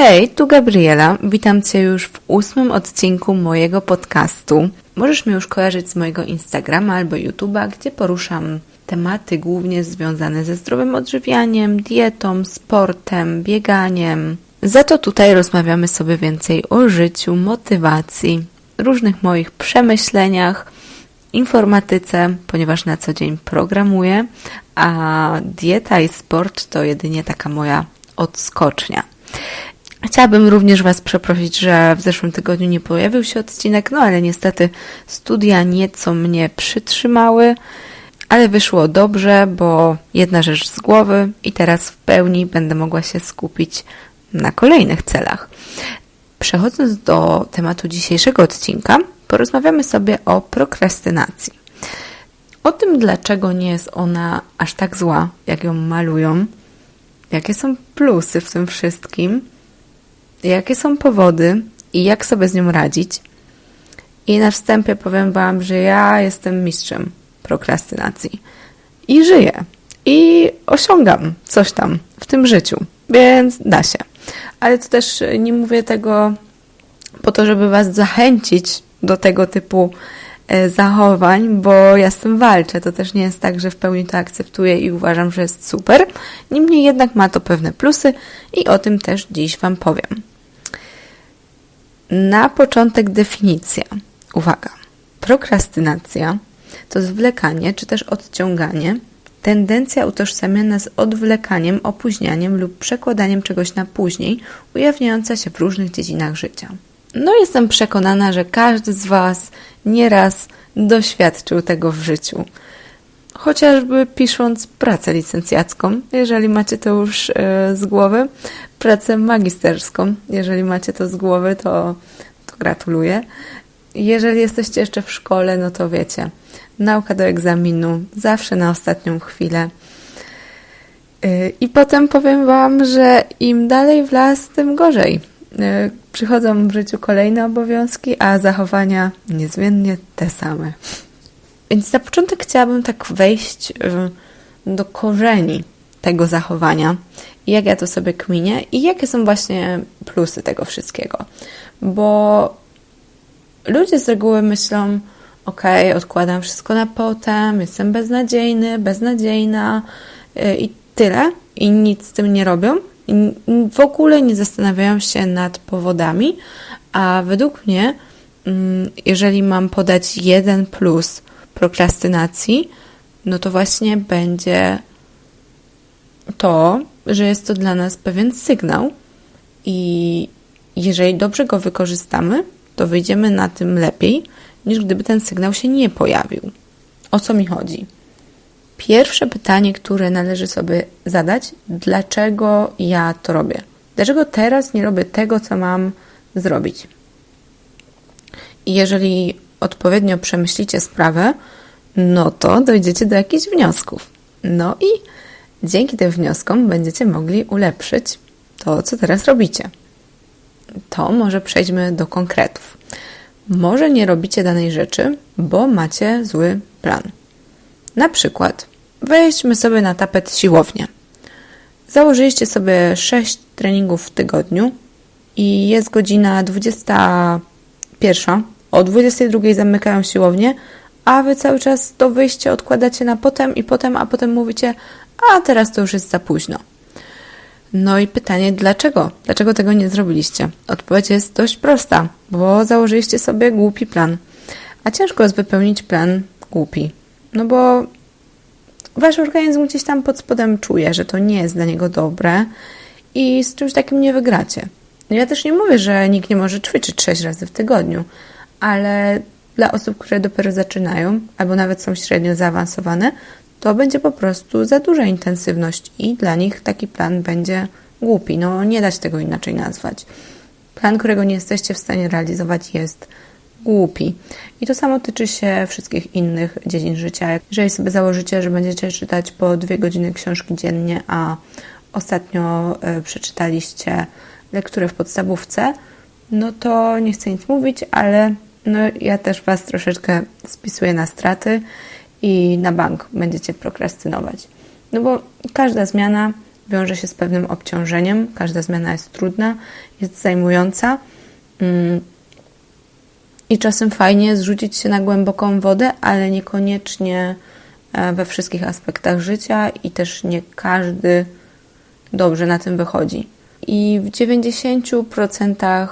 Hej, tu Gabriela. Witam Cię już w ósmym odcinku mojego podcastu. Możesz mnie już kojarzyć z mojego Instagrama albo YouTube'a, gdzie poruszam tematy głównie związane ze zdrowym odżywianiem, dietą, sportem, bieganiem. Za to tutaj rozmawiamy sobie więcej o życiu, motywacji, różnych moich przemyśleniach, informatyce, ponieważ na co dzień programuję, a dieta i sport to jedynie taka moja odskocznia. Chciałabym również Was przeprosić, że w zeszłym tygodniu nie pojawił się odcinek, no ale niestety studia nieco mnie przytrzymały, ale wyszło dobrze, bo jedna rzecz z głowy i teraz w pełni będę mogła się skupić na kolejnych celach. Przechodząc do tematu dzisiejszego odcinka, porozmawiamy sobie o prokrastynacji. O tym, dlaczego nie jest ona aż tak zła, jak ją malują, jakie są plusy w tym wszystkim, jakie są powody i jak sobie z nią radzić. I na wstępie powiem Wam, że ja jestem mistrzem prokrastynacji i żyję i osiągam coś tam w tym życiu, więc da się. Ale to też nie mówię tego po to, żeby Was zachęcić do tego typu zachowań, bo ja z tym walczę. To też nie jest tak, że w pełni to akceptuję i uważam, że jest super. Niemniej jednak ma to pewne plusy i o tym też dziś Wam powiem. Na początek definicja. Uwaga. Prokrastynacja to zwlekanie czy też odciąganie, tendencja utożsamiana z odwlekaniem, opóźnianiem lub przekładaniem czegoś na później, ujawniająca się w różnych dziedzinach życia. No, jestem przekonana, że każdy z Was nieraz doświadczył tego w życiu. Chociażby pisząc pracę licencjacką, jeżeli macie to już e, z głowy, pracę magisterską, jeżeli macie to z głowy, to, to gratuluję. Jeżeli jesteście jeszcze w szkole, no to wiecie, nauka do egzaminu, zawsze na ostatnią chwilę. E, I potem powiem Wam, że im dalej w las, tym gorzej przychodzą w życiu kolejne obowiązki, a zachowania niezmiennie te same. Więc na początek chciałabym tak wejść e, do korzeni tego zachowania jak ja to sobie kminię i jakie są właśnie plusy tego wszystkiego. Bo ludzie z reguły myślą, ok, odkładam wszystko na potem, jestem beznadziejny, beznadziejna e, i tyle i nic z tym nie robią, w ogóle nie zastanawiają się nad powodami, a według mnie, mm, jeżeli mam podać jeden plus prokrastynacji, no to właśnie będzie to, że jest to dla nas pewien sygnał i jeżeli dobrze go wykorzystamy, to wyjdziemy na tym lepiej, niż gdyby ten sygnał się nie pojawił. O co mi chodzi? Pierwsze pytanie, które należy sobie zadać, dlaczego ja to robię? Dlaczego teraz nie robię tego, co mam zrobić? I jeżeli odpowiednio przemyślicie sprawę, no to dojdziecie do jakichś wniosków. No i dzięki tym wnioskom będziecie mogli ulepszyć to, co teraz robicie. To może przejdźmy do konkretów. Może nie robicie danej rzeczy, bo macie zły plan. Na przykład wejdźmy sobie na tapet siłownię. Założyliście sobie 6 treningów w tygodniu i jest godzina 21. O 22 zamykają siłownię, a wy cały czas to wyjście odkładacie na potem i potem, a potem mówicie, a teraz to już jest za późno. No i pytanie, dlaczego? Dlaczego tego nie zrobiliście? Odpowiedź jest dość prosta, bo założyliście sobie głupi plan. A ciężko jest wypełnić plan głupi. No bo wasz organizm gdzieś tam pod spodem czuje, że to nie jest dla niego dobre i z czymś takim nie wygracie. No ja też nie mówię, że nikt nie może ćwiczyć 6 razy w tygodniu, ale dla osób, które dopiero zaczynają, albo nawet są średnio zaawansowane, to będzie po prostu za duża intensywność i dla nich taki plan będzie głupi. No nie da się tego inaczej nazwać. Plan, którego nie jesteście w stanie realizować jest głupi. I to samo tyczy się wszystkich innych dziedzin życia. Jeżeli sobie założycie, że będziecie czytać po dwie godziny książki dziennie, a ostatnio e, przeczytaliście lekturę w podstawówce, no to nie chcę nic mówić, ale no ja też Was troszeczkę spisuję na straty i na bank będziecie prokrastynować. No bo każda zmiana wiąże się z pewnym obciążeniem. Każda zmiana jest trudna, jest zajmująca. I czasem fajnie zrzucić się na głęboką wodę, ale niekoniecznie e, we wszystkich aspektach życia i też nie każdy dobrze na tym wychodzi. I w 90%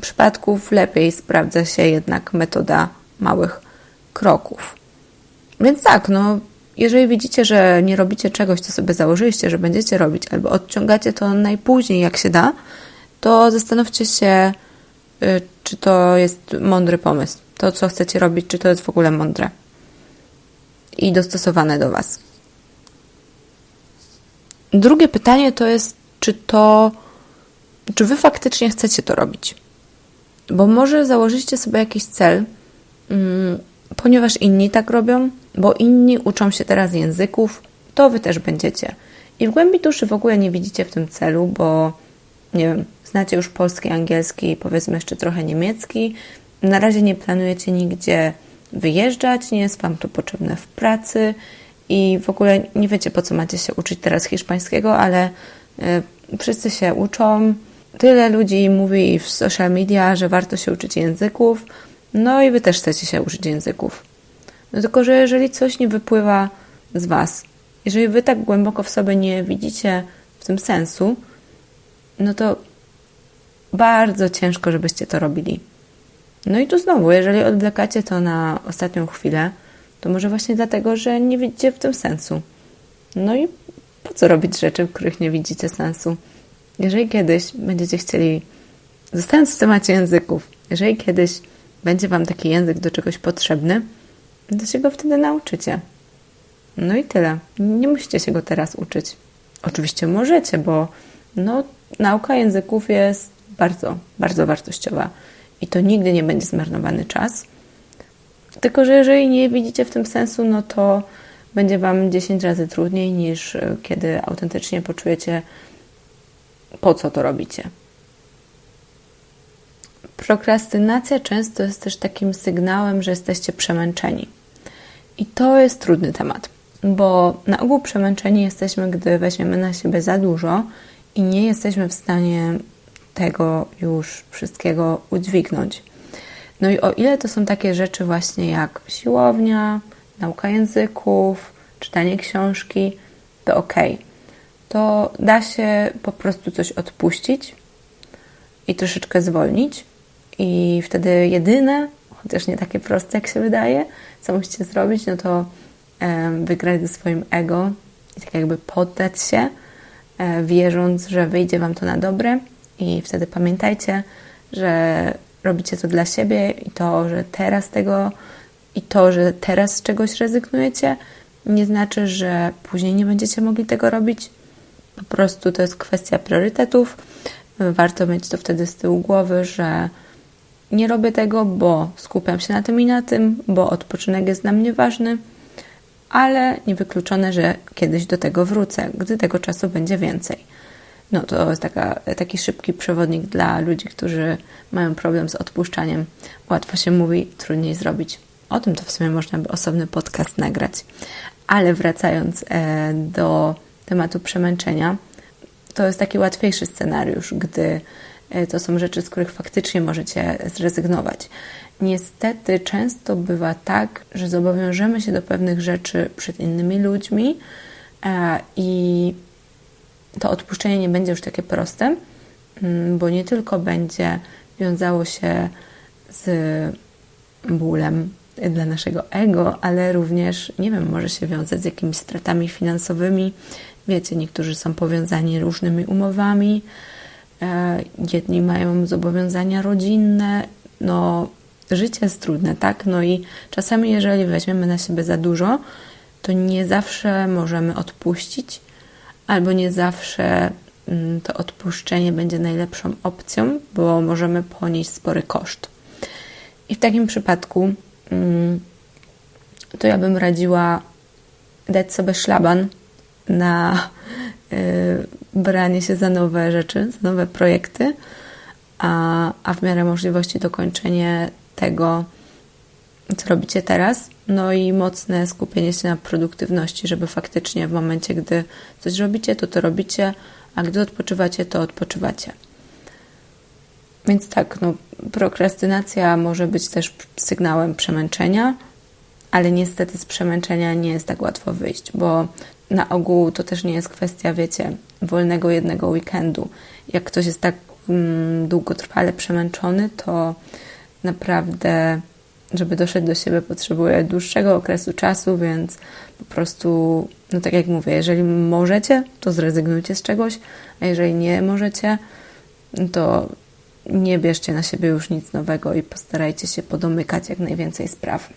przypadków lepiej sprawdza się jednak metoda małych kroków. Więc tak, no, jeżeli widzicie, że nie robicie czegoś, co sobie założyliście, że będziecie robić, albo odciągacie to najpóźniej, jak się da, to zastanówcie się, czy to jest mądry pomysł. To, co chcecie robić, czy to jest w ogóle mądre i dostosowane do Was. Drugie pytanie to jest, czy to, czy Wy faktycznie chcecie to robić. Bo może założycie sobie jakiś cel, mm, ponieważ inni tak robią, bo inni uczą się teraz języków, to wy też będziecie. I w głębi duszy w ogóle nie widzicie w tym celu, bo nie wiem, znacie już polski, angielski, powiedzmy jeszcze trochę niemiecki. Na razie nie planujecie nigdzie wyjeżdżać, nie jest Wam to potrzebne w pracy i w ogóle nie wiecie, po co macie się uczyć teraz hiszpańskiego, ale y, wszyscy się uczą. Tyle ludzi mówi w social media, że warto się uczyć języków, no i Wy też chcecie się uczyć języków. No tylko, że jeżeli coś nie wypływa z Was, jeżeli Wy tak głęboko w sobie nie widzicie w tym sensu, no to bardzo ciężko, żebyście to robili. No i tu znowu, jeżeli odwlekacie to na ostatnią chwilę, to może właśnie dlatego, że nie widzicie w tym sensu. No i po co robić rzeczy, w których nie widzicie sensu? Jeżeli kiedyś będziecie chcieli, zostając w temacie języków, jeżeli kiedyś będzie Wam taki język do czegoś potrzebny, to się go wtedy nauczycie. No i tyle. Nie musicie się go teraz uczyć. Oczywiście możecie, bo no, nauka języków jest bardzo, bardzo wartościowa i to nigdy nie będzie zmarnowany czas. Tylko, że jeżeli nie widzicie w tym sensu, no to będzie Wam 10 razy trudniej niż e, kiedy autentycznie poczujecie, po co to robicie. Prokrastynacja często jest też takim sygnałem, że jesteście przemęczeni. I to jest trudny temat, bo na ogół przemęczeni jesteśmy, gdy weźmiemy na siebie za dużo i nie jesteśmy w stanie tego już wszystkiego udźwignąć. No i o ile to są takie rzeczy właśnie jak siłownia, nauka języków, czytanie książki, to ok. To da się po prostu coś odpuścić i troszeczkę zwolnić, i wtedy jedyne, chociaż nie takie proste, jak się wydaje, co musicie zrobić, no to wygrać ze swoim ego i tak jakby poddać się, wierząc, że wyjdzie Wam to na dobre. I wtedy pamiętajcie, że robicie to dla siebie i to, że teraz tego i to, że teraz z czegoś rezygnujecie, nie znaczy, że później nie będziecie mogli tego robić. Po prostu to jest kwestia priorytetów. Warto mieć to wtedy z tyłu głowy, że nie robię tego, bo skupiam się na tym i na tym, bo odpoczynek jest dla mnie ważny, ale niewykluczone, że kiedyś do tego wrócę, gdy tego czasu będzie więcej. No to jest taka, taki szybki przewodnik dla ludzi, którzy mają problem z odpuszczaniem. Łatwo się mówi, trudniej zrobić. O tym to w sumie można by osobny podcast nagrać. Ale wracając e, do tematu przemęczenia, to jest taki łatwiejszy scenariusz, gdy to są rzeczy, z których faktycznie możecie zrezygnować. Niestety często bywa tak, że zobowiążemy się do pewnych rzeczy przed innymi ludźmi e, i to odpuszczenie nie będzie już takie proste, mm, bo nie tylko będzie wiązało się z bólem dla naszego ego, ale również, nie wiem, może się wiązać z jakimiś stratami finansowymi. Wiecie, niektórzy są powiązani różnymi umowami, E, jedni mają zobowiązania rodzinne, no życie jest trudne, tak? No i czasami, jeżeli weźmiemy na siebie za dużo, to nie zawsze możemy odpuścić, albo nie zawsze mm, to odpuszczenie będzie najlepszą opcją, bo możemy ponieść spory koszt. I w takim przypadku mm, to ja bym radziła dać sobie szlaban na branie się za nowe rzeczy, za nowe projekty, a, a w miarę możliwości dokończenie tego, co robicie teraz, No i mocne skupienie się na produktywności, żeby faktycznie w momencie, gdy coś robicie, to to robicie, a gdy odpoczywacie, to odpoczywacie. Więc tak, no, prokrastynacja może być też sygnałem przemęczenia, ale niestety z przemęczenia nie jest tak łatwo wyjść, bo na ogół to też nie jest kwestia, wiecie, wolnego jednego weekendu. Jak ktoś jest tak mm, długotrwale przemęczony, to naprawdę, żeby doszedł do siebie, potrzebuje dłuższego okresu czasu, więc po prostu, no tak jak mówię, jeżeli możecie, to zrezygnujcie z czegoś, a jeżeli nie możecie, to nie bierzcie na siebie już nic nowego i postarajcie się podomykać jak najwięcej spraw.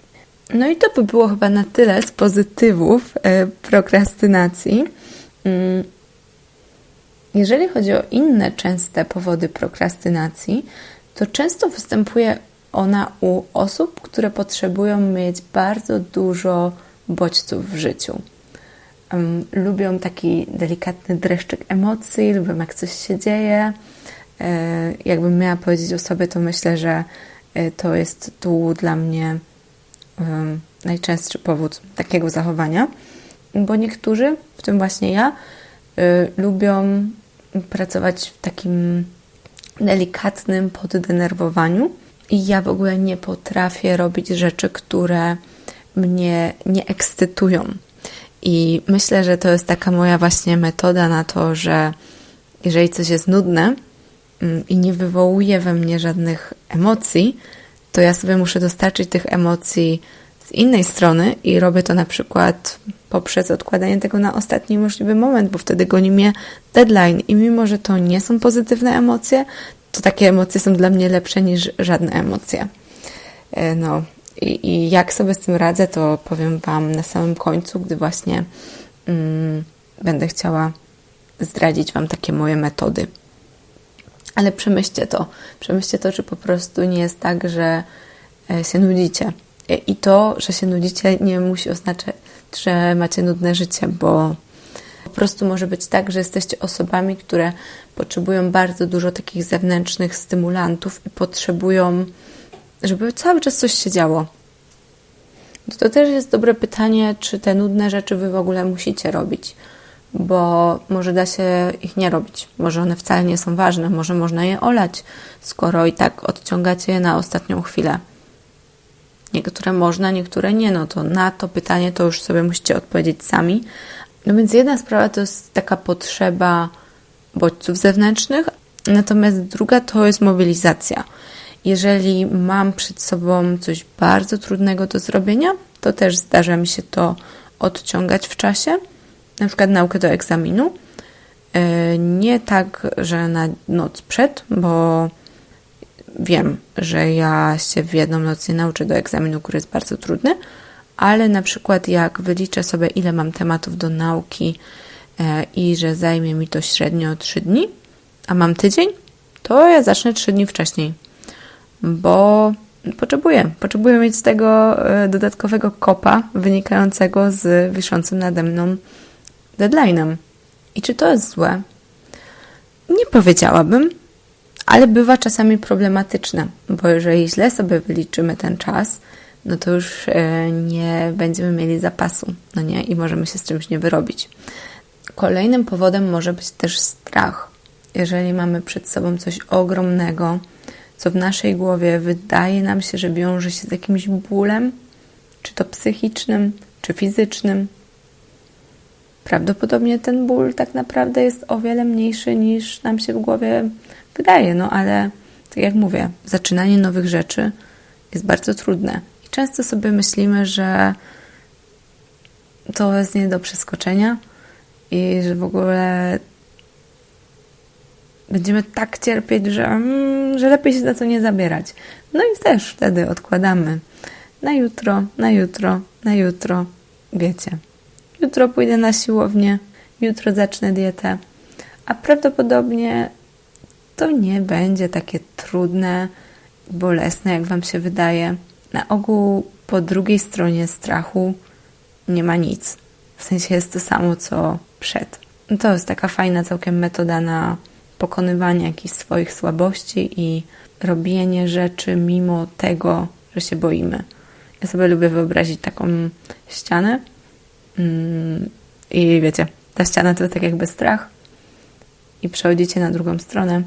No i to by było chyba na tyle z pozytywów e, prokrastynacji. Mm. Jeżeli chodzi o inne częste powody prokrastynacji, to często występuje ona u osób, które potrzebują mieć bardzo dużo bodźców w życiu. Lubią taki delikatny dreszczyk emocji, lubią jak coś się dzieje. E, jakbym miała powiedzieć o sobie, to myślę, że e, to jest tu dla mnie najczęstszy powód takiego zachowania, bo niektórzy, w tym właśnie ja, y, lubią pracować w takim delikatnym poddenerwowaniu i ja w ogóle nie potrafię robić rzeczy, które mnie nie ekscytują. I myślę, że to jest taka moja właśnie metoda na to, że jeżeli coś jest nudne mm, i nie wywołuje we mnie żadnych emocji, to ja sobie muszę dostarczyć tych emocji z innej strony i robię to na przykład poprzez odkładanie tego na ostatni możliwy moment, bo wtedy goni mnie deadline i mimo, że to nie są pozytywne emocje, to takie emocje są dla mnie lepsze niż żadne emocje. E, no i, i jak sobie z tym radzę, to powiem Wam na samym końcu, gdy właśnie mm, będę chciała zdradzić Wam takie moje metody. Ale przemyślcie to. Przemyślcie to, czy po prostu nie jest tak, że e, się nudzicie. E, I to, że się nudzicie, nie musi oznaczać, że macie nudne życie, bo po prostu może być tak, że jesteście osobami, które potrzebują bardzo dużo takich zewnętrznych stymulantów i potrzebują, żeby cały czas coś się działo. To też jest dobre pytanie, czy te nudne rzeczy wy w ogóle musicie robić bo może da się ich nie robić. Może one wcale nie są ważne, może można je olać, skoro i tak odciągacie je na ostatnią chwilę. Niektóre można, niektóre nie, no to na to pytanie to już sobie musicie odpowiedzieć sami. No więc jedna sprawa to jest taka potrzeba bodźców zewnętrznych, natomiast druga to jest mobilizacja. Jeżeli mam przed sobą coś bardzo trudnego do zrobienia, to też zdarza mi się to odciągać w czasie na przykład naukę do egzaminu. E, nie tak, że na noc przed, bo wiem, że ja się w jedną noc nie nauczę do egzaminu, który jest bardzo trudny, ale na przykład jak wyliczę sobie, ile mam tematów do nauki e, i że zajmie mi to średnio 3 dni, a mam tydzień, to ja zacznę 3 dni wcześniej, bo potrzebuję. Potrzebuję mieć z tego e, dodatkowego kopa wynikającego z wiszącym nade mną deadline'em. I czy to jest złe? Nie powiedziałabym, ale bywa czasami problematyczne, bo jeżeli źle sobie wyliczymy ten czas, no to już e, nie będziemy mieli zapasu, no nie, i możemy się z czymś nie wyrobić. Kolejnym powodem może być też strach. Jeżeli mamy przed sobą coś ogromnego, co w naszej głowie wydaje nam się, że wiąże się z jakimś bólem, czy to psychicznym, czy fizycznym, prawdopodobnie ten ból tak naprawdę jest o wiele mniejszy niż nam się w głowie wydaje. No ale tak jak mówię, zaczynanie nowych rzeczy jest bardzo trudne. I często sobie myślimy, że to jest nie do przeskoczenia i że w ogóle będziemy tak cierpieć, że, mm, że lepiej się za to nie zabierać. No i też wtedy odkładamy na jutro, na jutro, na jutro, wiecie. Jutro pójdę na siłownię, jutro zacznę dietę. A prawdopodobnie to nie będzie takie trudne, bolesne, jak Wam się wydaje. Na ogół po drugiej stronie strachu nie ma nic. W sensie jest to samo, co przed. To jest taka fajna całkiem metoda na pokonywanie jakichś swoich słabości i robienie rzeczy mimo tego, że się boimy. Ja sobie lubię wyobrazić taką ścianę i wiecie, ta ściana to tak jakby strach i przechodzicie na drugą stronę